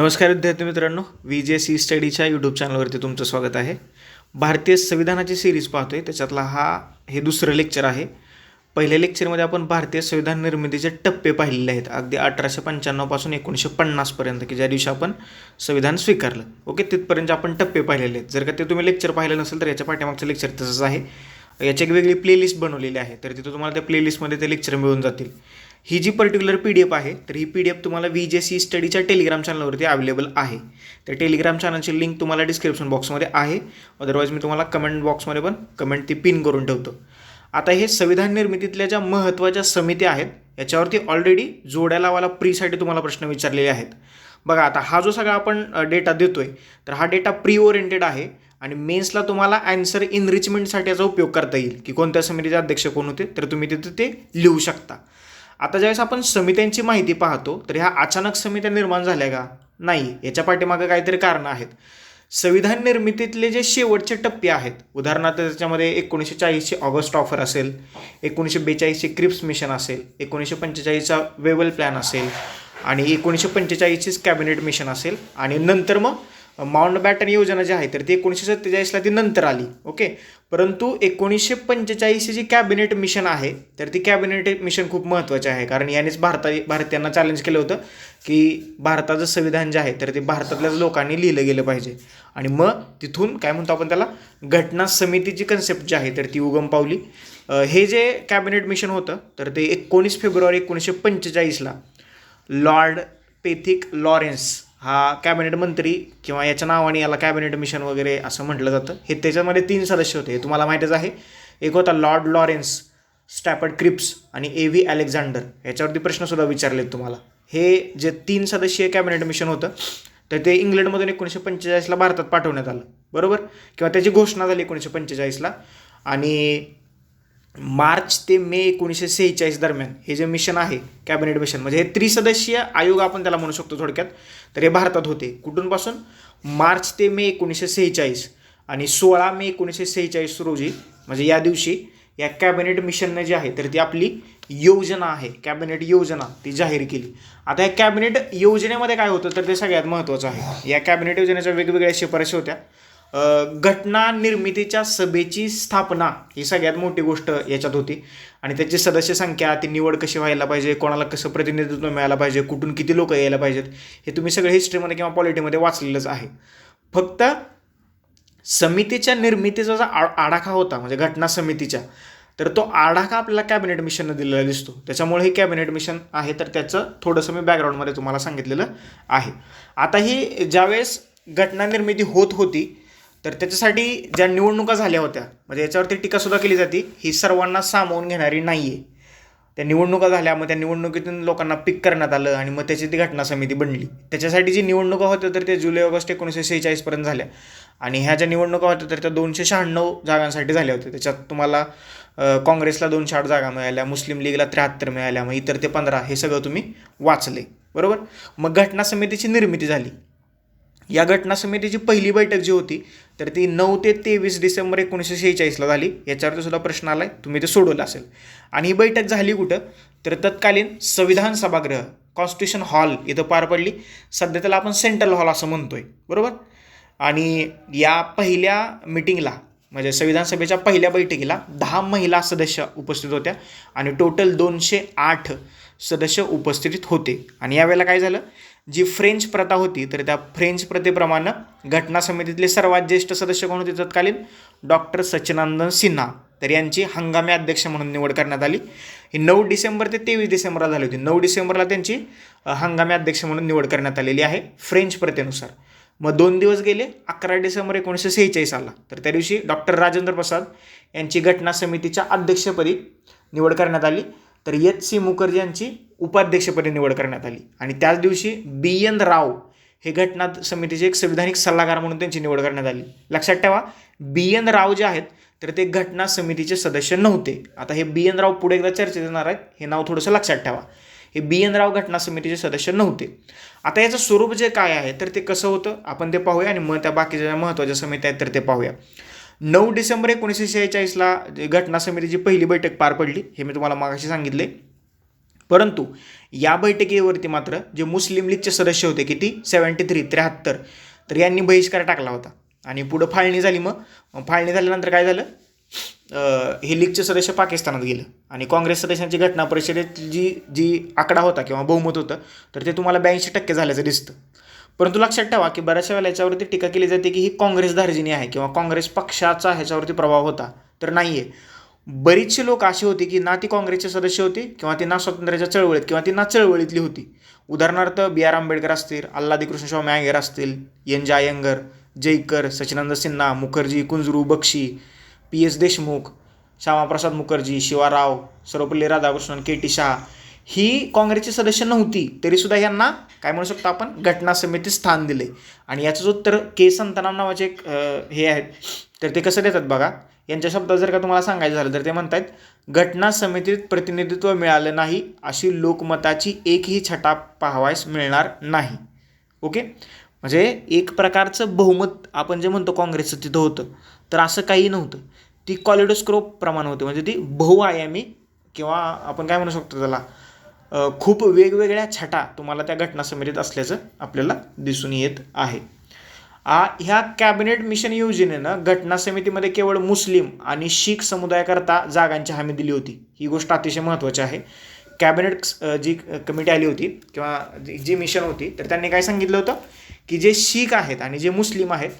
नमस्कार विद्यार्थी मित्रांनो व्ही जे सी स्टडीच्या यूट्यूब चॅनलवरती तुमचं स्वागत आहे. भारतीय संविधानाची सिरीज पाहतो आहे त्याच्यातला हा हे दुसरं लेक्चर आहे. पहिल्या लेक्चरमध्ये आपण भारतीय संविधान निर्मितीचे टप्पे पाहिलेले आहेत. अगदी अठराशे पंच्याण्णवपासून एकोणीसशे पन्नासपर्यंत की ज्या दिवशी आपण संविधान स्वीकारलं. ओके तिथपर्यंत आपण टप्पे पाहिलेले आहेत. जर का ते तुम्ही लेक्चर पाहिलं नसेल तर याच्या पाठीमागचं लेक्चर तसंच आहे. याची एक वेगळी प्लेलिस्ट बनवलेली आहे. तर तिथं तुम्हाला त्या प्लेलिस्टमध्ये ते लेक्चर मिळून जातील. ही जी पर्टिक्युलर पी डी एफ आहे तर ही पी डी एफ तुम्हाला व्ही जे सी स्टडीच्या टेलिग्राम चॅनलवरती अवेलेबल आहे तर टेलिग्राम चॅनलची लिंक तुम्हाला डिस्क्रिप्शन बॉक्समध्ये आहे. अदरवाईज मी तुम्हाला कमेंट बॉक्समध्ये पण कमेंट ती पिन करून ठेवतो. आता हे संविधान निर्मितीतल्या ज्या महत्त्वाच्या समित्या आहेत याच्यावरती ऑलरेडी जोड्यालावाला प्रीसाठी तुम्हाला प्रश्न विचारलेले आहेत. बघा आता हा जो सगळा आपण डेटा देतोय तर हा डेटा प्री ओरिएंटेड आहे आणि मेन्सला तुम्हाला अँसर इनरिचमेंटसाठी याचा उपयोग करता येईल. की कोणत्या समितीचे अध्यक्ष कोण होते तर तुम्ही तिथे ते लिहू शकता. आता ज्यावेळेस आपण समित्यांची माहिती पाहतो तर ह्या अचानक समित्या निर्माण झाल्या का? नाही. याच्या पाठीमागं काहीतरी कारणं आहेत. संविधान निर्मितीतले जे शेवटचे टप्पे आहेत उदाहरणार्थ त्याच्यामध्ये एकोणीसशे चाळीसची ऑगस्ट ऑफर असेल एकोणीसशे बेचाळीसचे क्रिप्स मिशन असेल एकोणीसशे पंचेचाळीसचा वेवल प्लॅन असेल आणि एकोणीसशे पंचेचाळीसचीच कॅबिनेट मिशन असेल आणि नंतर मग माउंट बॅटन योजना जी आहे तर ती एकोणीसशे सत्तेचाळीसला ती नंतर आली. ओके? परंतु एकोणीसशे पंचेचाळीसची जी कॅबिनेट मिशन आहे तर ती कॅबिनेट मिशन खूप महत्त्वाचे आहे. कारण यानेच भारता भारतीयांना चॅलेंज केलं होतं की भारताचं संविधान जे आहे तर ते भारतातल्याच लोकांनी लिहिलं गेलं पाहिजे. आणि मग तिथून काय म्हणतो आपण त्याला? घटना समितीची कन्सेप्ट जी आहे तर ती उगम पावली. हे जे कॅबिनेट मिशन होतं तर ते एकोणीस फेब्रुवारी एकोणीसशे पंचेचाळीसला लॉर्ड पेथिक लॉरेन्स हा कॅबिनेट मंत्री किंवा याच्या नावाने याला कॅबिनेट मिशन वगैरे असं म्हटलं जातं. हे त्याच्यामध्ये तीन सदस्य होते. हे तुम्हाला माहीतच आहे. एक होता लॉर्ड लॉरेन्स स्टॅपर्ड क्रिप्स आणि ए व्ही अलेक्झांडर याच्यावरती प्रश्नसुद्धा विचारलेत तुम्हाला. हे जे तीन सदस्यीय कॅबिनेट मिशन होतं तर ते इंग्लंडमधून एकोणीसशे पंचेचाळीसला भारतात पाठवण्यात आलं. बरोबर? किंवा त्याची घोषणा झाली एकोणीसशे पंचेचाळीसला. आणि मार्च ते मे एकोणीसशे सेहेचाळीस दरम्यान हे जे मिशन आहे कॅबिनेट मिशन म्हणजे हे त्रिसदस्यीय आयोग आपण त्याला म्हणू शकतो थोडक्यात तर हे भारतात होते. कुठूनपासून? मार्च ते मे एकोणीसशे सेहेचाळीस आणि सोळा मे एकोणीसशे सेहेचाळीस रोजी म्हणजे या दिवशी या कॅबिनेट मिशननं जी आहे तर ती आपली योजना आहे कॅबिनेट योजना ती जाहीर केली. आता या कॅबिनेट योजनेमध्ये काय होतं तर ते सगळ्यात महत्त्वाचं आहे. या कॅबिनेट योजनेच्या वेगवेगळ्या शिफारशी होत्या. घटना निर्मितीच्या सभेची स्थापना ही सगळ्यात मोठी गोष्ट याच्यात होती. आणि त्याची सदस्य संख्या ती निवड कशी व्हायला पाहिजे कोणाला कसं प्रतिनिधित्व मिळायला पाहिजे कुठून किती लोक यायला पाहिजेत हे तुम्ही सगळे हिस्ट्रीमध्ये किंवा पॉलिटीमध्ये वाचलेलंच आहे. फक्त समितीच्या निर्मितीचा जो आ आडाखा होता म्हणजे घटना समितीच्या तर तो आडाखा आपल्याला कॅबिनेट मिशननं दिलेला दिसतो. त्याच्यामुळे हे कॅबिनेट मिशन आहे तर त्याचं थोडंसं मी बॅकग्राऊंडमध्ये तुम्हाला सांगितलेलं आहे. आता ही ज्यावेळेस घटना निर्मिती होत होती तर त्याच्यासाठी ज्या निवडणुका झाल्या होत्या म्हणजे याच्यावरती टीकासुद्धा केली जाते ही सर्वांना सामावून घेणारी नाही आहे त्या निवडणुका झाल्या मग त्या निवडणुकीतून लोकांना पिक करण्यात आलं आणि मग त्याची ती घटना समिती बनली. त्याच्यासाठी जी निवडणुका होत्या तर ते जुलै ऑगस्ट एकोणीसशे सेहेचाळीसपर्यंत झाल्या. आणि ह्या ज्या निवडणुका होत्या तर त्या दोनशे शहाण्णव जागांसाठी झाल्या होत्या. त्याच्यात तुम्हाला काँग्रेसला दोनशे आठ जागा मिळाल्या मुस्लिम लीगला त्र्याहत्तर मिळाल्या मग इतर ते पंधरा हे सगळं तुम्ही वाचले. बरोबर? मग घटना समितीची निर्मिती झाली. या घटना समितीची पहिली बैठक जी होती तर ती नऊ ते तेवीस डिसेंबर एकोणीसशे शेहेचाळीसला झाली. याच्यावरती सुद्धा प्रश्न आला आहे तुम्ही ते सोडवलं असेल. आणि ही बैठक झाली कुठं? तर तत्कालीन संविधान सभागृह कॉन्स्टिट्यूशन हॉल इथं पार पडली. सध्या त्याला आपण सेंट्रल हॉल असं म्हणतो आहे बरोबर? आणि या पहिल्या मिटिंगला म्हणजे संविधान सभेच्या पहिल्या बैठकीला दहा महिला सदस्य उपस्थित होत्या. आणि टोटल दोनशे आठ सदस्य उपस्थित होते. आणि यावेळेला काय झालं? जी फ्रेंच प्रथा होती तर त्या फ्रेंच प्रथेप्रमाणे घटना समितीतले सर्वात ज्येष्ठ सदस्य कोण होते तत्कालीन? डॉक्टर सच्चिदानंद सिन्हा. तर यांची हंगामी अध्यक्ष म्हणून निवड करण्यात आली. ही नऊ डिसेंबर ते तेवीस डिसेंबरला झाली होती. नऊ डिसेंबरला त्यांची हंगामी अध्यक्ष म्हणून निवड करण्यात आलेली आहे फ्रेंच प्रथेनुसार. मग दोन दिवस गेले अकरा डिसेंबर एकोणीसशे सेहेचाळीस आला तर त्या दिवशी डॉक्टर राजेंद्र प्रसाद यांची घटना समितीच्या अध्यक्षपदी निवड करण्यात आली. तर एच सी मुखर्जी यांची उपाध्यक्षपदी निवड करण्यात आली. आणि त्याच दिवशी बी एन राव हे घटना समितीचे एक संविधानिक सल्लागार म्हणून त्यांची निवड करण्यात आली. लक्षात ठेवा बी एन राव जे आहेत तर ते घटना समितीचे सदस्य नव्हते. आता हे बी एन राव पुढे एकदा चर्चेत येणार आहेत हे नाव थोडंसं लक्षात ठेवा. हे बी एन राव घटना समितीचे सदस्य नव्हते. आता याचं स्वरूप जे काय आहे तर ते कसं होतं? आपण ते पाहूया आणि मग त्या बाकीच्या ज्या महत्त्वाच्या समित्या आहेत तर ते पाहूया. नऊ डिसेंबर एकोणीसशे शेहेचाळीसला घटना समितीची पहिली बैठक पार पडली हे मी तुम्हाला मागाशी सांगितले. परंतु या बैठकीवरती मात्र जे मुस्लिम लीगचे सदस्य होते किती? सेवन्टी थ्री त्र्याहत्तर तर यांनी बहिष्कार टाकला होता. आणि पुढं फाळणी झाली मग. फाळणी झाल्यानंतर काय झालं? हे लीगचे सदस्य पाकिस्तानात गेलं. आणि काँग्रेस सदस्यांची घटना परिषदेत जी जी आकडा होता किंवा बहुमत होतं तर ते तुम्हाला ब्याऐंशी टक्के झाल्याचं दिसतं. परंतु लक्षात ठेवा की बऱ्याचशा वेळेला याच्यावरती टीका केली जाते की ही काँग्रेस धार्जिनी आहे किंवा काँग्रेस पक्षाचा ह्याच्यावरती प्रभाव होता तर नाही आहे बरीचशी लोक अशी होती की ना ती काँग्रेसचे सदस्य होती किंवा ती ना स्वातंत्र्याच्या चळवळीत किंवा ती ना चळवळीतली होती. उदाहरणार्थ बी आर आंबेडकर असतील अल्लादी कृष्णस्वामी अय्यर असतील N J Iyengar Jayakar Sachidanand Sinha Mukherjee Kunzru Bakshi P S Deshmukh Shyamaprasad Mukherjee Shivarao Sarvepalli Radhakrishnan K T Shah ही काँग्रेसची सदस्य नव्हती तरीसुद्धा यांना काय म्हणू शकतो आपण घटना समितीत स्थान दिले. आणि याचं उत्तर के संतनाम नावाचे एक हे आहेत. तर ते कसं देतात बघा? यांच्या शब्दात जर का तुम्हाला सांगायचं झालं तर ते म्हणतात घटना समितीत प्रतिनिधित्व मिळालं नाही अशी लोकमताची एकही छटा पाहावयास मिळणार नाही. ओके? म्हणजे एक प्रकारचं बहुमत आपण जे म्हणतो काँग्रेसचं तिथं होतं तर असं काही नव्हतं. ती कॉलिडोस्कोप प्रमाण होते. म्हणजे ती बहुआयामी किंवा आपण काय म्हणू शकतो त्याला? खूप वेगवेगळ्या छटा तुम्हाला त्या घटना समितीत असल्याचं आपल्याला दिसून येत आहे. आ ह्या कॅबिनेट मिशन योजनेनं घटना समितीमध्ये केवळ मुस्लिम आणि शीख समुदायाकरता जागांची हमी दिली होती. ही गोष्ट अतिशय महत्त्वाची आहे. कॅबिनेट जी कमिटी आली होती किंवा जी मिशन होती तर त्यांनी काय सांगितलं होतं? की जे शीख आहेत आणि जे मुस्लिम आहेत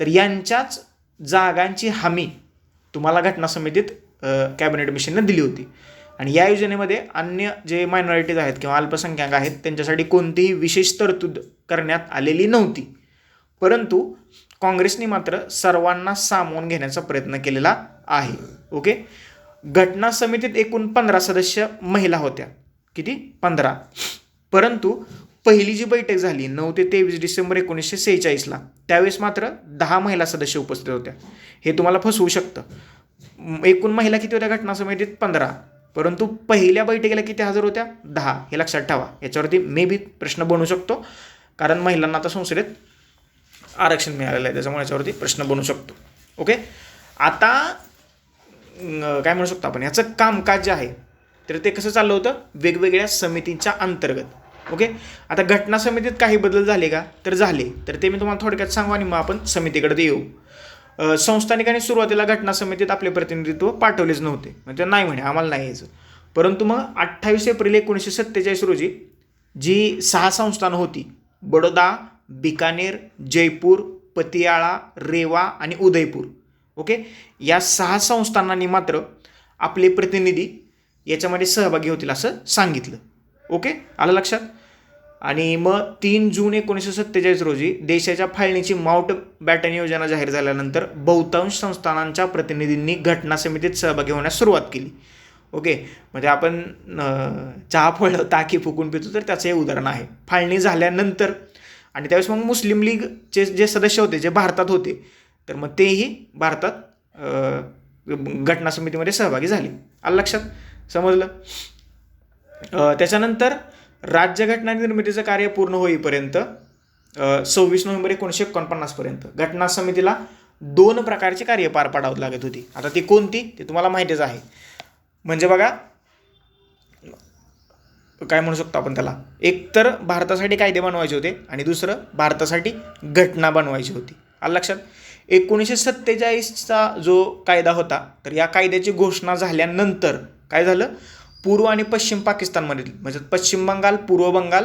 तर यांच्याच जागांची हमी तुम्हाला घटना समितीत कॅबिनेट मिशननं दिली होती. आणि या योजनेमध्ये अन्य जे मायनॉरिटीज आहेत किंवा अल्पसंख्याक आहेत त्यांच्यासाठी कोणतीही विशेष तरतूद करण्यात आलेली नव्हती. परंतु काँग्रेसने मात्र सर्वांना सामावून घेण्याचा प्रयत्न केलेला आहे. ओके? घटना समितीत एकूण पंधरा सदस्य महिला होत्या. किती? पंधरा. परंतु पहिली जी बैठक झाली नऊ ते तेवीस डिसेंबर एकोणीसशे सेहेचाळीसला त्यावेळेस मात्र दहा महिला सदस्य उपस्थित होत्या. हे तुम्हाला फसवू शकतं. एकूण महिला किती होत्या घटना समितीत? पंधरा. परंतु पहिल्या बैठकीला किती हजर होत्या? दहा. हे लक्षात ठेवा. याच्यावरती मे बी प्रश्न बनू शकतो. कारण महिलांना आता संसदेत आरक्षण मिळालेलं आहे. त्याच्यामुळे याच्यावरती प्रश्न बनू शकतो. ओके आता काय म्हणू शकतो आपण? याचं कामकाज जे आहे तर ते कसं चाललं होतं? वेगवेगळ्या समितींच्या अंतर्गत. ओके आता घटना समितीत काही बदल झाले का? तर झाले. तर ते मी तुम्हाला थोडक्यात सांगू आणि मग आपण समितीकडे येऊ. संस्थानिकांनी सुरुवातीला घटना समितीत आपले प्रतिनिधित्व पाठवलेच नव्हते. म्हणजे नाही म्हणे आम्हाला नाही यायचं. परंतु मग अठ्ठावीस एप्रिल एकोणीसशे सत्तेचाळीस रोजी जी सहा संस्थानं होती बडोदा बिकानेर जयपूर पतियाळा रेवा आणि उदयपूर ओके? या सहा संस्थानांनी मात्र आपले प्रतिनिधी याच्यामध्ये सहभागी होतील असं सांगितलं. ओके? आलं लक्षात? आणि मग तीन जून एकोणीसशे सत्तेचाळीस रोजी देशाच्या फाळणीची माउंट बॅटन योजना जाहीर झाल्यानंतर बहुतांश संस्थानांच्या प्रतिनिधींनी घटना समितीत सहभागी होण्यास सुरुवात केली. ओके? म्हणजे आपण चहा फळ ताकी फुकून पितो तर त्याचं हे उदाहरण आहे. फाळणी झाल्यानंतर आणि त्यावेळेस मग मुस्लिम लीगचे जे सदस्य होते जे भारतात होते तर मग तेही भारतात घटना समितीमध्ये सहभागी झाले. आलं लक्षात? समजलं? त्याच्यानंतर राज्यघटना निर्मितीचं कार्य पूर्ण होईपर्यंत सव्वीस नोव्हेंबर एकोणीसशे एकोणपन्नासपर्यंत घटना समितीला दोन प्रकारची कार्य पार पाडावं लागत होती. आता ती कोणती? ते तुम्हाला माहितीच आहे. म्हणजे बघा काय म्हणू शकतो आपण त्याला? एकतर भारतासाठी कायदे बनवायचे होते आणि दुसरं भारतासाठी घटना बनवायची होती. आलं लक्षात? एकोणीसशे सत्तेचाळीसचा जो कायदा होता तर या कायद्याची घोषणा झाल्यानंतर काय झालं? पूर्व आणि पश्चिम पाकिस्तानमधील म्हणजे पश्चिम बंगाल पूर्व Bengal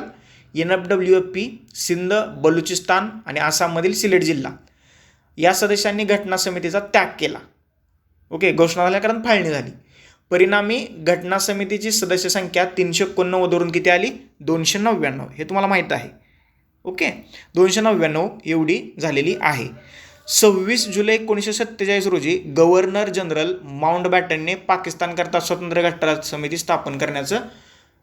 N F W F P Sindh Baluchistan आणि आसाममधील सिलेट जिल्हा. या सदस्यांनी घटना समितीचा त्याग केला. ओके घोषणा झाल्या कारण फाळणी झाली. परिणामी घटना समितीची सदस्य संख्या तीनशे एकोणनव्वदवरून किती आली? दोनशे नव्याण्णव हे तुम्हाला माहीत आहे. ओके दोनशे नव्याण्णव एवढी झालेली आहे. सव्वीस जुलै एकोणीसशे सत्तेचाळीस रोजी गव्हर्नर जनरल माउंटबॅटनने पाकिस्तानकरता स्वतंत्र घटना समिती स्थापन करण्याचं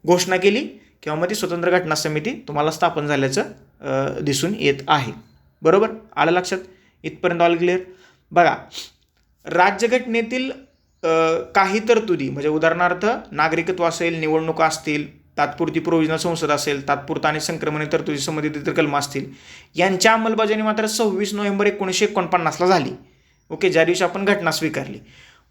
घोषणा केली. किंवा मग ती स्वतंत्र घटना समिती तुम्हाला स्थापन झाल्याचं दिसून येत आहे. बरोबर? आलं लक्षात? इथपर्यंत ऑल क्लिअर बघा राज्यघटनेतील काही तरतुदी म्हणजे उदाहरणार्थ नागरिकत्व असेल निवडणुका असतील तात्पुरती प्रोविजनल संसद असेल तात्पुरता आणि संक्रमणी तरतुदी संबंधित इतर कलम असतील यांच्या अंमलबजावणी मात्र सव्वीस नोव्हेंबर एकोणीसशे एकोणपन्नासला झाली. ओके ज्या दिवशी आपण घटना स्वीकारली.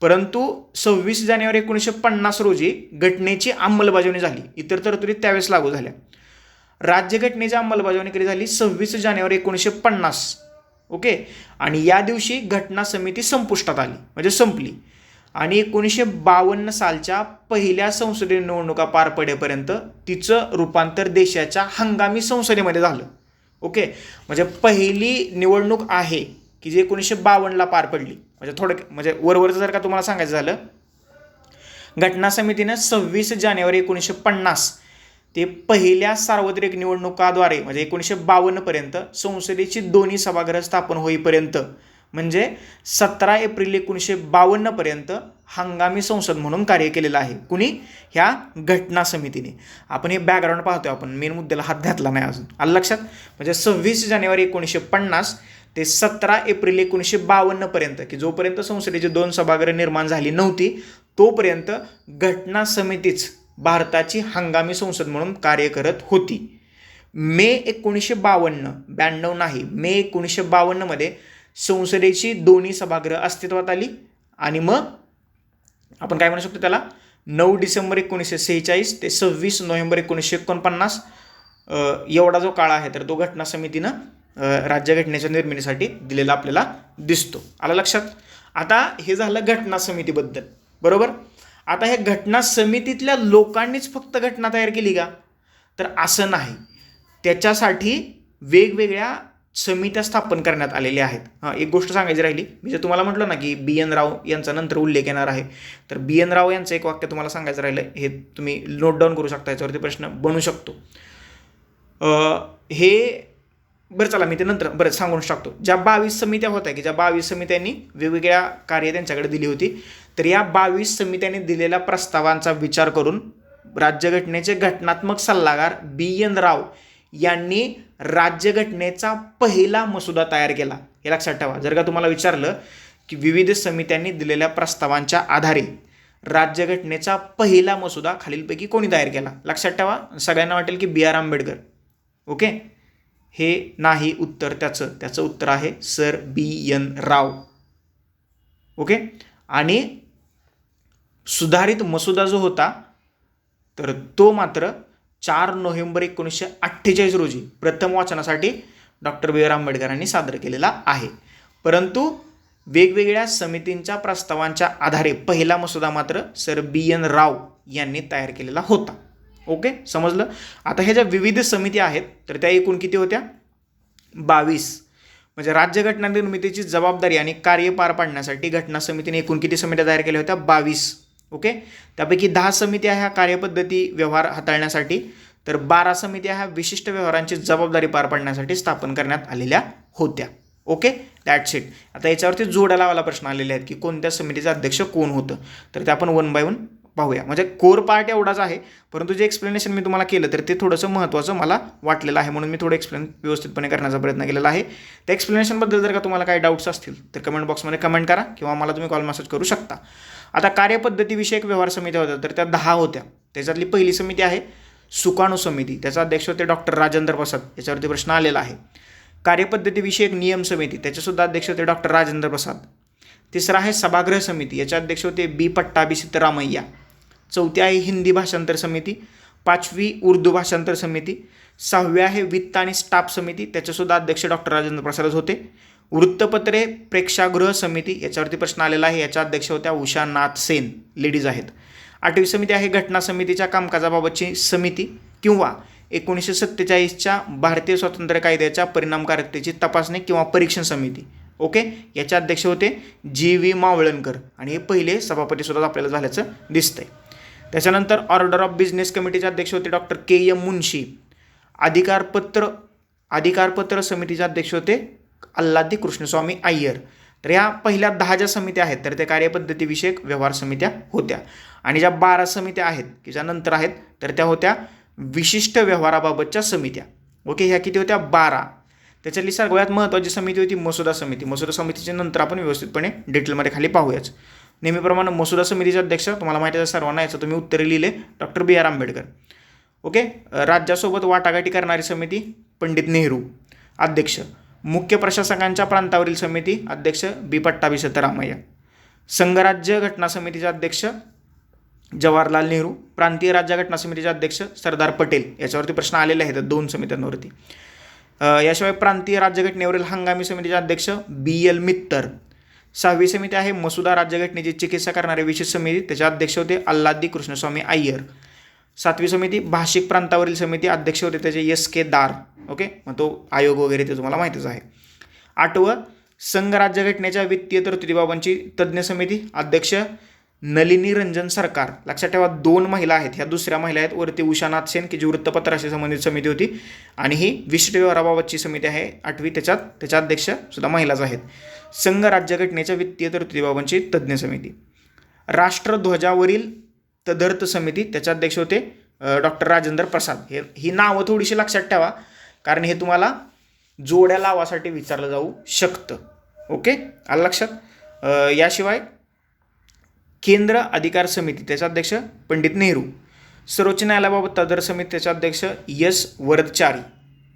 परंतु सव्वीस जानेवारी एकोणीसशे पन्नास रोजी घटनेची अंमलबजावणी झाली. इतर तरतुदी त्यावेळेस लागू झाल्या. राज्यघटनेची अंमलबजावणी कधी झाली? सव्वीस जानेवारी एकोणीसशे पन्नास. ओके आणि या दिवशी घटना समिती संपुष्टात आली. म्हणजे संपली. आणि एकोणीसशे बावन्न सालच्या पहिल्या संसदीय निवडणुका पार पडेपर्यंत तिचं रूपांतर देशाच्या हंगामी संसदेमध्ये झालं. ओके? म्हणजे पहिली निवडणूक आहे की जी एकोणीसशे बावन्नला पार पडली. म्हणजे थोडं म्हणजे वरवरचं जर का तुम्हाला सांगायचं झालं घटना समितीनं सव्वीस जानेवारी एकोणीसशे पन्नास ते पहिल्या सार्वत्रिक निवडणुकाद्वारे म्हणजे एकोणीसशे बावन्नपर्यंत संसदेची दोन्ही सभागृह स्थापन होईपर्यंत म्हणजे सतरा एप्रिल एकोणीसशे बावन्नपर्यंत हंगामी संसद म्हणून कार्य केलेलं आहे. कुणी? ह्या घटना समितीने. आपण हे बॅकग्राऊंड पाहतोय आपण. मेन मुद्द्याला हात घातला नाही अजून. आलं लक्षात? म्हणजे सव्वीस जानेवारी एकोणीसशे पन्नास ते सतरा एप्रिल एकोणीसशे बावन्नपर्यंत की जोपर्यंत संसदेची दोन सभागृह निर्माण झाली नव्हती तोपर्यंत घटना समितीच भारताची हंगामी संसद म्हणून कार्य करत होती. मे एकोणीसशे बावन्न ब्याण्णव नाही मे एकोणीसशे बावन्नमध्ये संसदेची दोन्ही सभागृह अस्तित्वात आली. आणि मग आपण काय म्हणू शकतो त्याला? नऊ डिसेंबर एकोणीसशे सेहेचाळीस ते सव्वीस नोव्हेंबर एकोणीसशे एकोणपन्नास एवढा जो काळ आहे तर तो घटना समितीनं राज्यघटनेच्या निर्मितीसाठी दिलेला आपल्याला दिसतो. आला लक्षात? आता हे झालं घटना समितीबद्दल. बरोबर? आता ह्या घटना समितीतल्या लोकांनीच फक्त घटना तयार केली का? तर असं नाही. त्याच्यासाठी वेगवेगळ्या समित्या स्थापन करण्यात आलेल्या आहेत. हां एक गोष्ट सांगायची राहिली. मी जे तुम्हाला म्हटलं ना की बी एन राव यांचा नंतर उल्लेख येणार आहे तर बी एन राव यांचं एक वाक्य तुम्हाला सांगायचं राहिलं हे तुम्ही नोट डाऊन करू शकता याच्यावरती प्रश्न बनू शकतो. हे बरं चला मी ते नंतर बरं सांगून टाकतो ज्या बावीस समित्या होत्या की ज्या बावीस समित्यांनी वेगवेगळ्या कार्य त्यांच्याकडे दिली होती तर या बावीस समित्यांनी दिलेल्या प्रस्तावांचा विचार करून राज्यघटनेचे घटनात्मक सल्लागार बी एन राव यांनी राज्यघटनेचा पहिला मसुदा तयार केला. हे लक्षात ठेवा. जर का तुम्हाला विचारलं की विविध समित्यांनी दिलेल्या प्रस्तावांच्या आधारे राज्यघटनेचा पहिला मसुदा खालीलपैकी कोणी तयार केला? लक्षात ठेवा. सगळ्यांना वाटेल की बी आर आंबेडकर. ओके? हे नाही उत्तर त्याचं. त्याचं उत्तर आहे sir B N Rau. Okay? आणि सुधारित मसुदा जो होता तर तो मात्र चार नोव्हेंबर एकोणीसशे अठ्ठेचाळीस रोजी प्रथम वाचनासाठी डॉक्टर बी आर आंबेडकरांनी सादर केलेला आहे. परंतु वेगवेगळ्या समितींच्या प्रस्तावांच्या आधारे पहिला मसुदा मात्र सर बी एन राव यांनी तयार केलेला होता. ओके? समजलं? आता ह्या ज्या विविध समिती आहेत तर त्या एकूण किती होत्या? बावीस. म्हणजे राज्यघटना निर्मितीची जबाबदारी आणि कार्य पार पाडण्यासाठी घटना समितीने एकूण किती समित्या तयार केल्या होत्या? बावीस. ओके? त्यापैकी दहा समित्या ह्या कार्यपद्धती व्यवहार हाताळण्यासाठी तर बारा समित्या ह्या विशिष्ट व्यवहारांची जबाबदारी पार पाडण्यासाठी स्थापन करण्यात आलेल्या होत्या. ओके? दॅट्स इट आता याच्यावरती जोड्या लावायला प्रश्न आलेले आहेत की कोणत्या समितीचा अध्यक्ष कोण होतं? तर ते आपण वन बाय वन पाहूया. म्हणजे कोर पार्ट एवढाच आहे. परंतु जे एक्सप्लेनेशन मी तुम्हाला केलं तर ते थोडंसं महत्त्वाचं मला वाटलेलं आहे म्हणून मी थोडं एक्सप्लेन व्यवस्थितपणे करण्याचा प्रयत्न केलेला आहे. त्या एक्सप्लेनेशनबद्दल जर का तुम्हाला काही डाऊट्स असतील तर कमेंट बॉक्समध्ये कमेंट करा किंवा मला तुम्ही कॉल मेसेज करू शकता. आता कार्यपद्धतीविषयक व्यवहार समित्या होत्या तर त्या दहा होत्या. त्याच्यातली पहिली समिती आहे सुकाणू समिती. त्याचा अध्यक्ष होते डॉक्टर राजेंद्र प्रसाद. याच्यावरती प्रश्न आलेला आहे. कार्यपद्धतीविषयक नियम समिती. त्याचेसुद्धा अध्यक्ष होते डॉक्टर राजेंद्र प्रसाद. तिसरा आहे सभागृह समिती. याचे अध्यक्ष होते बी पट्टाभी सिद्धरामय्या. चौथी आहे हिंदी भाषांतर समिती. पाचवी उर्दू भाषांतर समिती. सहावी आहे वित्त आणि स्टाफ समिती. त्याचेसुद्धा अध्यक्ष डॉक्टर राजेंद्र प्रसादच होते. वृत्तपत्रे प्रेक्षागृह समिती याच्यावरती प्रश्न आलेला आहे. याच्या अध्यक्ष होत्या उषा नाथ सेन. लेडीज आहेत. आठवी समिती आहे घटना समितीच्या कामकाजाबाबतची समिती किंवा एकोणीसशे सत्तेचाळीसच्या भारतीय स्वातंत्र्य कायद्याच्या परिणामकारकतेची तपासणी किंवा परीक्षण समिती. ओके? याचे अध्यक्ष होते जी व्ही मावळणकर. आणि हे पहिले सभापतीसुद्धा आपल्याला झाल्याचं दिसतंय. त्याच्यानंतर ऑर्डर ऑफ बिझनेस कमिटीचे अध्यक्ष होते डॉक्टर के एम मुन्शी अधिकारपत्र अधिकारपत्र समितीचे अध्यक्ष होते अल्लादी कृष्णस्वामी अय्यर. तर या पहिल्या दहा ज्या समित्या आहेत तर त्या कार्यपद्धतीविषयक व्यवहार समित्या होत्या. आणि ज्या बारा समित्या आहेत की ज्या नंतर आहेत तर त्या होत्या विशिष्ट व्यवहाराबाबतच्या समित्या. ओके ह्या किती होत्या? बारा. त्याच्यातली सगळ्यात महत्त्वाची समिती होती मसुदा समिती. मसुदा समितीच्या नंतर आपण व्यवस्थितपणे डिटेलमध्ये खाली पाहूयाच. नेहमीप्रमाणे मसुदा समितीचे अध्यक्ष तुम्हाला माहिती आहे सर्वांना याचं तुम्ही उत्तरे लिहिले. Doctor B R Ambedkar. Okay? राज्यासोबत वाटाघाटी करणारी समिती पंडित नेहरू. अध्यक्ष. मुख्य प्रशासकांच्या प्रांतावरील समिती अध्यक्ष बी पट्टाभी सिद्धरामय्या. संघराज्य घटना समितीचे अध्यक्ष जवाहरलाल नेहरू. प्रांतीय राज्य घटना समितीचे अध्यक्ष सरदार पटेल. याच्यावरती प्रश्न आलेले आहेत दोन समित्यांवरती. याशिवाय प्रांतीय राज्यघटनेवरील हंगामी समितीचे अध्यक्ष बी एल मित्तर. सहावी समिती आहे मसुदा राज्यघटनेची चिकित्सा करणारी विशेष समिती. त्याचे अध्यक्ष होते अल्लादी कृष्णस्वामी अय्यर. सातवी समिती भाषिक प्रांतावरील समिती अध्यक्ष होते त्याचे एस के दार. ओके? मग तो आयोग वगैरे ते तुम्हाला माहितीच आहे. आठवं संघ राज्यघटनेच्या वित्तीय तरतुदीबाबांची तज्ज्ञ समिती अध्यक्ष नलिनी रंजन सरकार. लक्षात ठेवा दोन महिला आहेत. ह्या दुसऱ्या महिला आहेत. वरती उषानाथ सेन की जी वृत्तपत्राशी संबंधित समिती होती. आणि ही विशिष्ट व्यवहाराबाबतची समिती आहे. आठवी त्याच्यात त्याच्या अध्यक्ष सुद्धा महिलाच आहेत. संघ राज्यघटनेच्या वित्तीय तरतुदीबाबतची तज्ज्ञ समिती. राष्ट्रध्वजावरील तदर्थ समिती त्याचे अध्यक्ष होते डॉक्टर राजेंद्र प्रसाद. हे ही नावं थोडीशी लक्षात ठेवा कारण हे तुम्हाला जोड्या लावासाठी विचारलं जाऊ शकतं. ओके? आलं लक्षात? याशिवाय केंद्र अधिकार समिती त्याचे अध्यक्ष पंडित नेहरू. सर्वोच्च न्यायालयाबाबत तदर समिती त्याचे अध्यक्ष यस वरदचारी.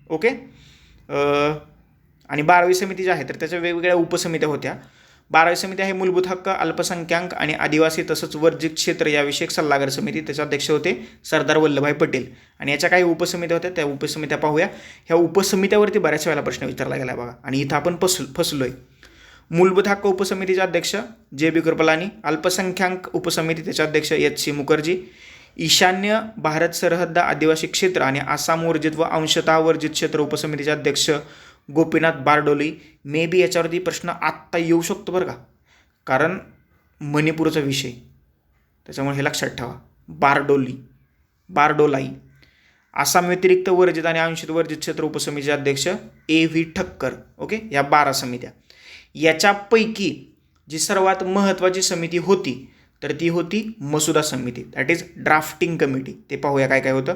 ओके? आणि बारावी समिती जी आहे तर त्याच्या वेगवेगळ्या उपसमित्या होत्या. बारावी समिती आहे मूलभूत हक्क अल्पसंख्याक आणि आदिवासी तसंच वर्जित क्षेत्र याविषयक सल्लागार समिती त्याचे अध्यक्ष होते सरदार वल्लभभाई पटेल. आणि याच्या काही उपसमित्या होत्या त्या उपसमित्या पाहूया. ह्या उपसमित्यावरती बऱ्याच वेळेला प्रश्न विचारला गेला बघा. आणि इथं आपण फसलो फसलो आहे मूलभूत हक्क उपसमितीचे अध्यक्ष जे बी कृपलानी अल्पसंख्याक उपसमिती त्याचे अध्यक्ष एच सी मुखर्जी ईशान्य भारत सरहद्द आदिवासी क्षेत्र आणि आसाम वर्जित व अंशतः वर्जित क्षेत्र उपसमितीचे अध्यक्ष गोपीनाथ बारडोली मे बी याच्यावरती प्रश्न आत्ता येऊ शकतो बरं का. कारण मणिपूरचा विषय. त्याच्यामुळे हे लक्षात ठेवा. बारडोली बारडोलाई. आसाम व्यतिरिक्त वर्जित आणि अंशित वर्जित क्षेत्र उपसमितीचे अध्यक्ष ए व्ही ठक्कर. ओके? या बारा समित्या. याच्यापैकी जी सर्वात महत्त्वाची समिती होती तर ती होती मसुदा समिती. दॅट इज ड्राफ्टिंग कमिटी ते पाहूया काय काय होतं.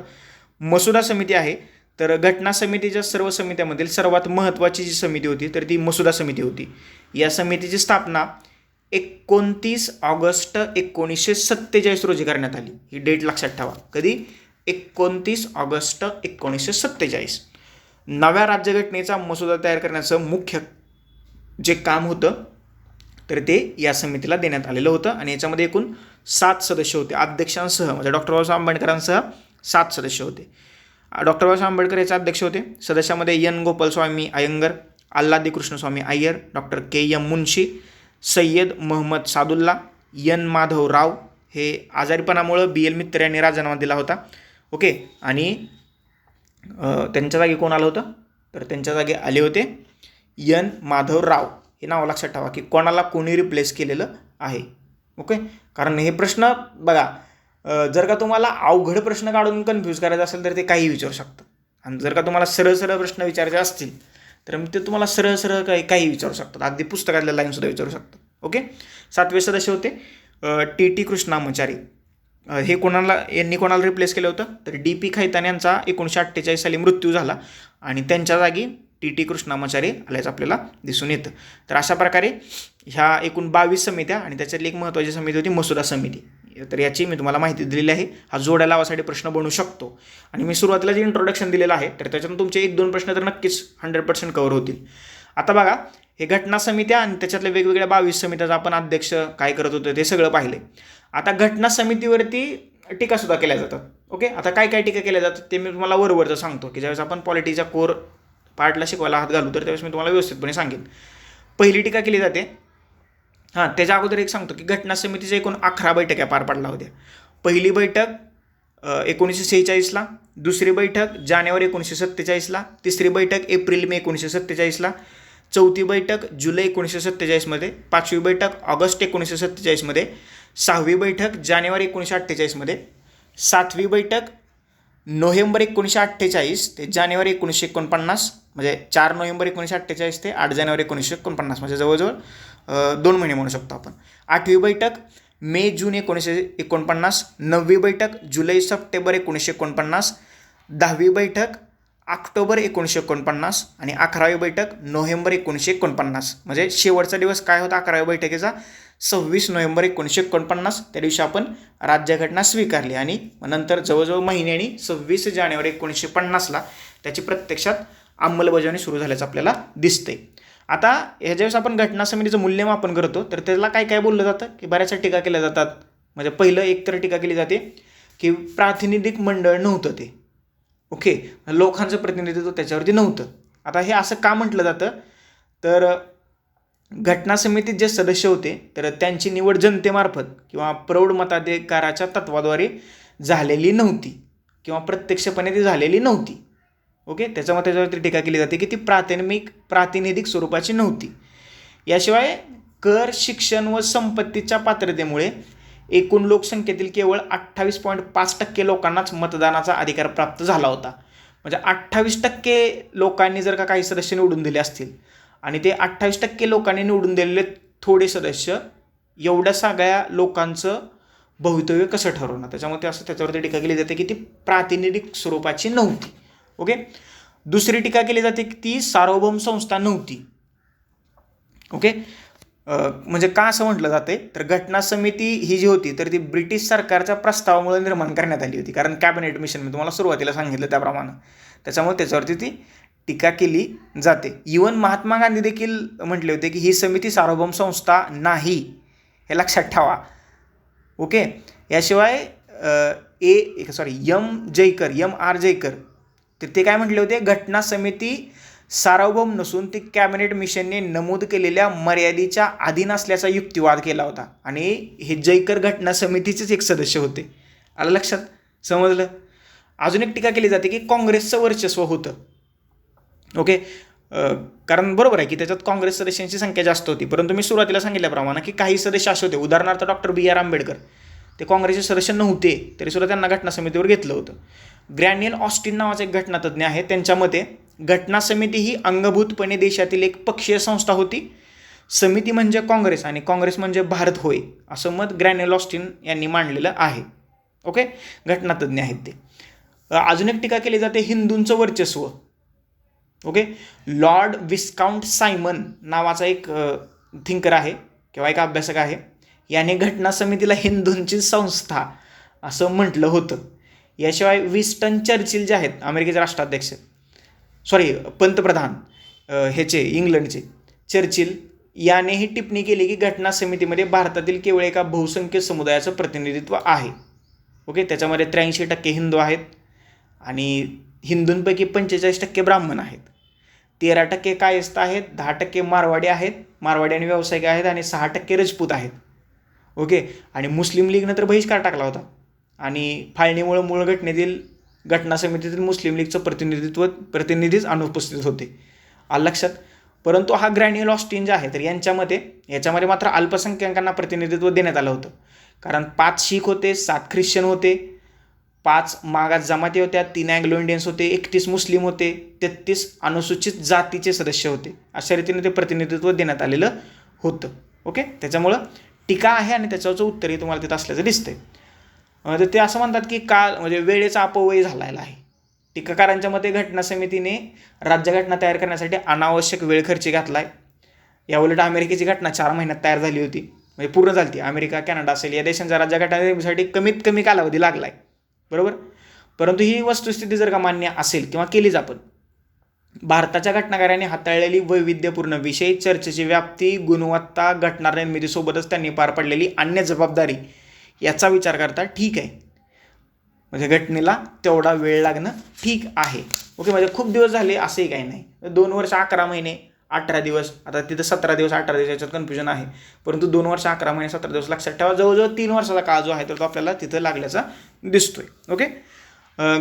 मसुदा समिती आहे तर घटना समितीच्या सर्व समित्यामधील सर्वात महत्त्वाची जी समिती होती तर ती मसुदा समिती होती. या समितीची स्थापना एकोणतीस ऑगस्ट एकोणीसशे सत्तेचाळीस रोजी करण्यात आली. ही डेट लक्षात ठेवा. कधी? एकोणतीस ऑगस्ट एकोणीसशे सत्तेचाळीस. नव्या राज्यघटनेचा मसुदा तयार करण्याचं मुख्य जे काम होतं तर ते या समितीला देण्यात आलेलं होतं आणि याच्यामध्ये एकूण सात सदस्य होते. अध्यक्षांसह म्हणजे डॉक्टर बाबासाहेब आंबेडकरांसह सात सदस्य होते. डॉक्टर बाबासाहेब आंबेडकर याचे अध्यक्ष होते. सदस्यामध्ये N Gopalaswami Ayyangar Alladi Krishnaswami Iyer doctor K M Munshi Syed Mohammad Saadulla N Madhav Rao हे आजारीपणामुळं बी एल मित्र यांनी राजीनामा दिला होता. ओके? आणि त्यांच्या जागी कोण आलं होतं? तर त्यांच्या जागी आले होते यन माधवराव हे नाव लक्षात ठेवा की कोणाला कोणी रिप्लेस केलेलं आहे. ओके कारण हे प्रश्न बघा जर का तुम्हाला अवघड प्रश्न काढून कन्फ्यूज करायचा असेल तर ते काही विचारू शकतं. आणि जर का तुम्हाला सरळ सरळ प्रश्न विचारायचे असतील तर मग ते तुम्हाला सरळ सरळ काही काही विचारू शकतात. अगदी पुस्तकातल्या लाईनसुद्धा विचारू शकतात. ओके सातवे सदस्य होते टी टी कृष्णामचारी. हे कोणाला यांनी कोणाला रिप्लेस केलं होतं? तर डी पी खैतान यांचा एकोणीसशे अठ्ठेचाळीस साली मृत्यू झाला. आणि त्यांच्या जागी टी टी कृष्णामाचारी आल्याचं आपल्याला दिसून येतं. तर अशा प्रकारे ह्या एकूण बावीस समित्या आणि त्याच्यातली एक महत्त्वाची समिती होती मसुदा समिती. तर याची मी तुम्हाला माहिती दिलेली आहे. हा जोड्या लावासाठी प्रश्न बनू शकतो. आणि मी सुरुवातीला जे इंट्रोडक्शन दिलेलं आहे तर त्याच्यातून तुमचे एक दोन प्रश्न तर नक्कीच हंड्रेड पर्सेंट कवर होतील. आता बघा हे घटना समित्या आणि त्याच्यातल्या वेगवेगळ्या बावीस समित्याचा आपण अध्यक्ष काय करत होतो ते सगळं पाहिले आता घटना समितीवरती टीकासुद्धा केल्या जातात. ओके? आता काय काय टीका केल्या जातात ते मी तुम्हाला वरवरचं सांगतो की ज्यावेळेस आपण पॉलिटीचा कोर पार्टला शिकवायला हात घालू तर त्यावेळेस मी तुम्हाला व्यवस्थितपणे सांगेन. पहिली टीका केली जाते. हां त्याच्या अगोदर एक सांगतो की घटना समितीच्या एकूण अकरा बैठका पार पाडल्या होत्या. पहिली बैठक एकोणीसशे सेहेचाळीसला दुसरी बैठक जानेवारी एकोणीसशे सत्तेचाळीसला तिसरी बैठक एप्रिल मे एकोणीसशे सत्तेचाळीसला चौथी बैठक जुलै एकोणीसशे सत्तेचाळीसमध्ये पाचवी बैठक ऑगस्ट एकोणीसशे सत्तेचाळीसमध्ये सहावी बैठक जानेवारी एकोणीसशे अठ्ठेचाळीसमध्ये सातवी बैठक नोव्हेंबर एकोणीसशे अठ्ठेचाळीस ते जानेवारी एकोणीसशे एकोणपन्नास म्हणजे चार नोव्हेंबर एकोणीसशे अठ्ठेचाळीस ते आठ जानेवारी एकोणीसशे एकोणपन्नास म्हणजे जवळजवळ दोन महिने म्हणू शकतो आपण. आठवी बैठक मे जून एकोणीसशे एकोणपन्नास नववी बैठक जुलै सप्टेंबर एकोणीसशे एकोणपन्नास दहावी बैठक ऑक्टोबर एकोणीसशे एकोणपन्नास आणि अकरावी बैठक नोव्हेंबर एकोणीसशे एकोणपन्नास. म्हणजे शेवटचा दिवस काय होता अकराव्या बैठकीचा? सव्वीस नोव्हेंबर एकोणीसशे एकोणपन्नास त्या दिवशी आपण राज्यघटना स्वीकारली आणि नंतर जवळजवळ महिन्यानी सव्वीस जानेवारी एकोणीसशे पन्नासला त्याची प्रत्यक्षात अंमलबजावणी सुरू झाल्याचं आपल्याला दिसते आता ह्याच्यावेळेस आपण घटना समितीचं मूल्यमापन करतो तर त्याला काय काय बोललं जातं? की बऱ्याचशा टीका केल्या जातात. म्हणजे पहिलं एक तर टीका केली जाते की प्रातिनिधिक मंडळ नव्हतं ते. ओके? लोकांचं प्रतिनिधित्व त्याच्यावरती नव्हतं. आता हे असं का म्हटलं जातं? तर घटना समितीत जे सदस्य होते तर त्यांची निवड जनतेमार्फत किंवा प्रौढ मताधिकाराच्या तत्वाद्वारे झालेली नव्हती किंवा प्रत्यक्षपणे ती झालेली नव्हती. ओके? त्याच्यामध्ये त्याच्यावरती टीका केली जाते की ती प्राथमिक प्रातिनिधिक स्वरूपाची नव्हती. याशिवाय कर शिक्षण व संपत्तीच्या पात्रतेमुळे एकूण लोकसंख्येतील केवळ अठ्ठावीस पॉईंट पाच टक्के लोकांनाच मतदानाचा अधिकार प्राप्त झाला होता. म्हणजे अठ्ठावीस टक्के लोकांनी जर का काही सदस्य निवडून दिले असतील आणि ते अठ्ठावीस टक्के लोकांनी निवडून दिलेले थोडे सदस्य एवढ्या सगळ्या लोकांचं भवितव्य कसं ठरवणं त्याच्यामुळे असं त्याच्यावरती टीका केली जाते की ती प्रातिनिधिक स्वरूपाची नव्हती. ओके दुसरी टीका केली जाते की ती सार्वभौम संस्था नव्हती. ओके म्हणजे का असं म्हटलं जाते तर घटना समिती ही जी होती तर ती ब्रिटिश सरकारच्या प्रस्तावामुळे निर्माण करण्यात आली होती. कारण कॅबिनेट मिशन मी तुम्हाला सुरुवातीला सांगितलं त्याप्रमाणे. त्याच्यामुळे त्याच्यावरती ती टीका केली जाते. इवन महात्मा गांधी देखील म्हटले होते की ही समिती सार्वभौम संस्था नाही. हे लक्षात ठेवा. ओके याशिवाय ए sorry M Jayakar M R Jayakar तर ते काय म्हटले होते? घटना समिती सार्वभौम नसून ती कॅबिनेट मिशनने नमूद केलेल्या मर्यादेच्या अधीन असल्याचा युक्तिवाद केला होता. आणि हे जयकर घटना समितीचेच एक सदस्य होते. आलं लक्षात? समजलं? अजून एक टीका केली जाते की काँग्रेसचं वर्चस्व होतं. ओके? कारण बरोबर आहे की त्याच्यात काँग्रेस सदस्यांची संख्या जास्त होती. परंतु मी सुरुवातीला सांगितल्याप्रमाणे की काही सदस्य असे होते. उदाहरणार्थ डॉक्टर बी आर आंबेडकर. ते काँग्रेसचे सदस्य नव्हते. तरी सुद्धा त्यांना घटना समितीवर घेतलं होतं. ग्रॅनियल ऑस्टिन नावाचे एक घटनातज्ञ आहे त्यांच्या मते घटना समिती ही अंगभूतपणे देशातील एक पक्षीय संस्था होती. समिती म्हणजे काँग्रेस आणि काँग्रेस म्हणजे भारत होय असं मत ग्रॅनियल ऑस्टिन यांनी मांडलेलं आहे. ओके? घटनातज्ञ आहेत ते. अजून एक टीका केली जाते हिंदूंचं वर्चस्व. ओके? लॉर्ड विस्काउंट सायमन नावाचा एक थिंकर आहे किंवा एक अभ्यासक आहे. याने घटना समितीला हिंदूंची संस्था असं म्हटलं होतं. याशिवाय विस्टन चर्चिल जे आहेत अमेरिकेचे राष्ट्राध्यक्ष सॉरी पंतप्रधान ह्याचे इंग्लंडचे चर्चिल यानेही टिप्पणी केली की घटना समितीमध्ये भारतातील केवळ एका बहुसंख्य समुदायाचं प्रतिनिधित्व आहे. ओके त्याच्यामध्ये त्र्याऐंशी टक्के हिंदू आहेत आणि हिंदूंपैकी पंचेचाळीस टक्के ब्राह्मण आहेत. तेरा टक्के कायस्थ आहेत दहा टक्के मारवाडी आहेत मारवाडी आणि व्यावसायिक आहेत आणि सहा टक्के रजपूत आहेत. ओके आणि मुस्लिम लीगनं तर बहिष्कार टाकला होता. आणि फाळणीमुळं मूळ घटनेतील घटना समितीतील मुस्लिम लीगचं प्रतिनिधित्व प्रतिनिधीच अनुपस्थित होते. आलं लक्षात? परंतु हा ग्रॅन्युअल ऑस्टिन जे आहे तर यांच्यामध्ये याच्यामध्ये मात्र अल्पसंख्याकांना प्रतिनिधित्व देण्यात आलं होतं. कारण पाच शीख होते सात ख्रिश्चन होते पाच मागास जमाती होत्या तीन अँग्लो इंडियन्स होते एकतीस मुस्लिम होते तेहतीस अनुसूचित जातीचे सदस्य होते. अशा रीतीने ते प्रतिनिधित्व देण्यात आलेलं होतं. ओके? त्याच्यामुळं टीका आहे आणि त्याच्यावरचं उत्तरही तुम्हाला तिथं असल्याचं दिसतंय. तर ते असं म्हणतात की काल म्हणजे वेळेचा अपव्यय झालेला आहे. टीकाकारांच्या मते घटना समितीने राज्यघटना तयार करण्यासाठी अनावश्यक वेळ खर्ची घातला आहे या उलट अमेरिकेची घटना चार महिन्यात तयार झाली होती. म्हणजे पूर्ण झाली होती. अमेरिका कॅनडा असेल या देशांच्या राज्यघटनेसाठी कमीत कमी कालावधी लागला आहे बरोबर? परंतु ही वस्तुस्थिती जर का मान्य असेल किंवा केलीच आपण भारताच्या घटनाकारांनी हाताळलेली वैविध्यपूर्ण विषय चर्चेची व्याप्ती गुणवत्ता घटना निर्मितीसोबतच त्यांनी पार पडलेली अन्य जबाबदारी याचा विचार करता ठीक आहे. म्हणजे घटनेला तेवढा वेळ लागणं ठीक आहे. ओके म्हणजे खूप दिवस झाले असंही काही नाही. दोन वर्ष अकरा महिने अठरा दिवस. आता तिथं सतरा दिवस अठरा दिवस याच्यात कन्फ्युजन आहे. परंतु दोन वर्ष अकरा महिने सतरा दिवस लक्षात ठेवा. जवळजवळ तीन वर्षाचा काळ जो आहे तर तो आपल्याला तिथं लागल्याचा दिसतोय. ओके?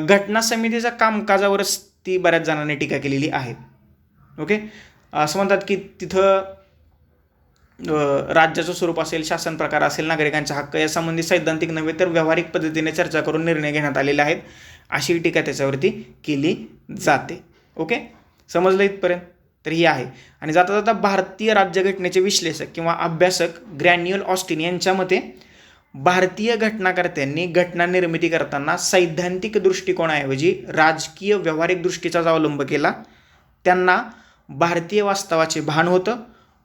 घटना समितीच्या कामकाजावरच ती बऱ्याच जणांनी टीका केलेली आहे. ओके? असं म्हणतात की तिथं राज्याचं स्वरूप असेल शासन प्रकार असेल नागरिकांच्या हक्क यासंबंधी सैद्धांतिक नव्हे तर व्यावहारिक पद्धतीने चर्चा करून निर्णय घेण्यात आलेले आहेत. अशी टीका त्याच्यावरती केली जाते. ओके? समजलं इथपर्यंत? तर ही आहे. आणि जाता जाता भारतीय राज्यघटनेचे विश्लेषक किंवा अभ्यासक ग्रॅन्युअल ऑस्टिन यांच्या मते भारतीय घटनाकर्त्यांनी घटना निर्मिती करताना सैद्धांतिक दृष्टिकोनाऐवजी राजकीय व्यावहारिक दृष्टीचाच अवलंब केला. त्यांना भारतीय वास्तवाचे भान होतं.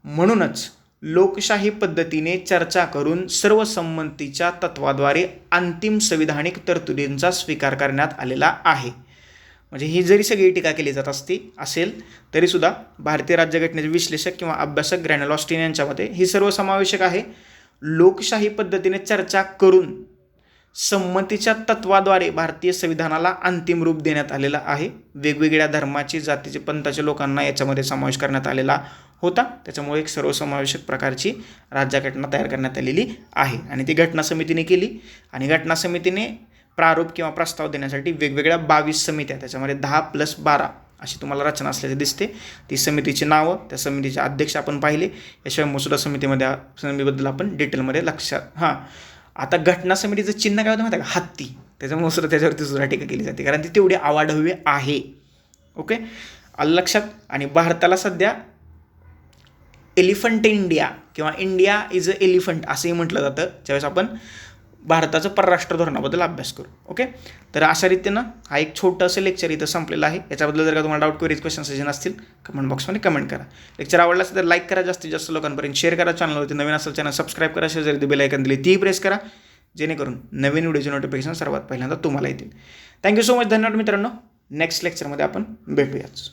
म्हणूनच लोकशाही पद्धतीने चर्चा करून सर्वसंमतीच्या तत्वाद्वारे अंतिम संविधानिक तरतुदींचा स्वीकार करण्यात आलेला आहे. म्हणजे ही जरी सगळी टीका केली जात असती असेल तरीसुद्धा भारतीय राज्यघटनेचे विश्लेषक किंवा अभ्यासक ग्रॅनल ऑस्टिन यांच्या सर्व ही सर्वसमावेशक आहे. लोकशाही पद्धतीने चर्चा करून संमतीच्या तत्वाद्वारे भारतीय संविधानाला अंतिम रूप देण्यात आलेलं आहे. वेगवेगळ्या धर्माची जातीचे पंथाच्या लोकांना याच्यामध्ये समावेश करण्यात आलेला होता. त्याच्यामुळे एक सर्वसमावेशक प्रकारची राज्यघटना तयार करण्यात आलेली आहे. आणि ती घटना समितीने केली. आणि घटना समितीने प्रारूप किंवा प्रस्ताव देण्यासाठी वेगवेगळ्या बावीस समित्या त्याच्यामध्ये दहा प्लस बारा अशी तुम्हाला रचना असल्याचे दिसते. ती समितीची नावं त्या समितीचे अध्यक्ष आपण पाहिले. याशिवाय मसुदा समितीमध्ये समितीबद्दल आपण डिटेलमध्ये लक्षात हां. आता घटना समितीचं चिन्ह काय होतं माहिती आहे का? हत्ती. त्याच्यामुळे सुद्धा त्याच्यावरती सुद्धा टीका केली जाते. कारण ती तेवढी आवाढव्य आहे. ओके? लक्षात आणि भारताला सध्या एलिफंट इंडिया किंवा इंडिया इज अ एलिफंट असंही म्हटलं जातं. ज्यावेळेस आपण भारताचं परराष्ट्र धोरणाबद्दल अभ्यास करू ओके? तर अशा रीतीनं हा एक छोटंसं लेक्चर इथं संपलेलं आहे. याच्याबद्दल जर का तुम्हाला डाऊट क्वेरीज क्वेश्चन सजेशन असतील कमेंट बॉक्समध्ये कमेंट करा. लेक्चर आवडला असेल तर लाईक करा जास्तीत जास्त लोकांपर्यंत शेअर करा चॅनलवरती नवीन असेल चॅनल सबस्क्राईब करा. शेजारी बेल ऐकन दिली ती प्रेस करा. जेणेकरून नवीन व्हिडिओचे नोटिफिकेशन सर्वात पहिल्यांदा तुम्हाला येतील. थँक्यू सो मच धन्यवाद मित्रांनो. नेक्स्ट लेक्चरमध्ये आपण भेटूयाच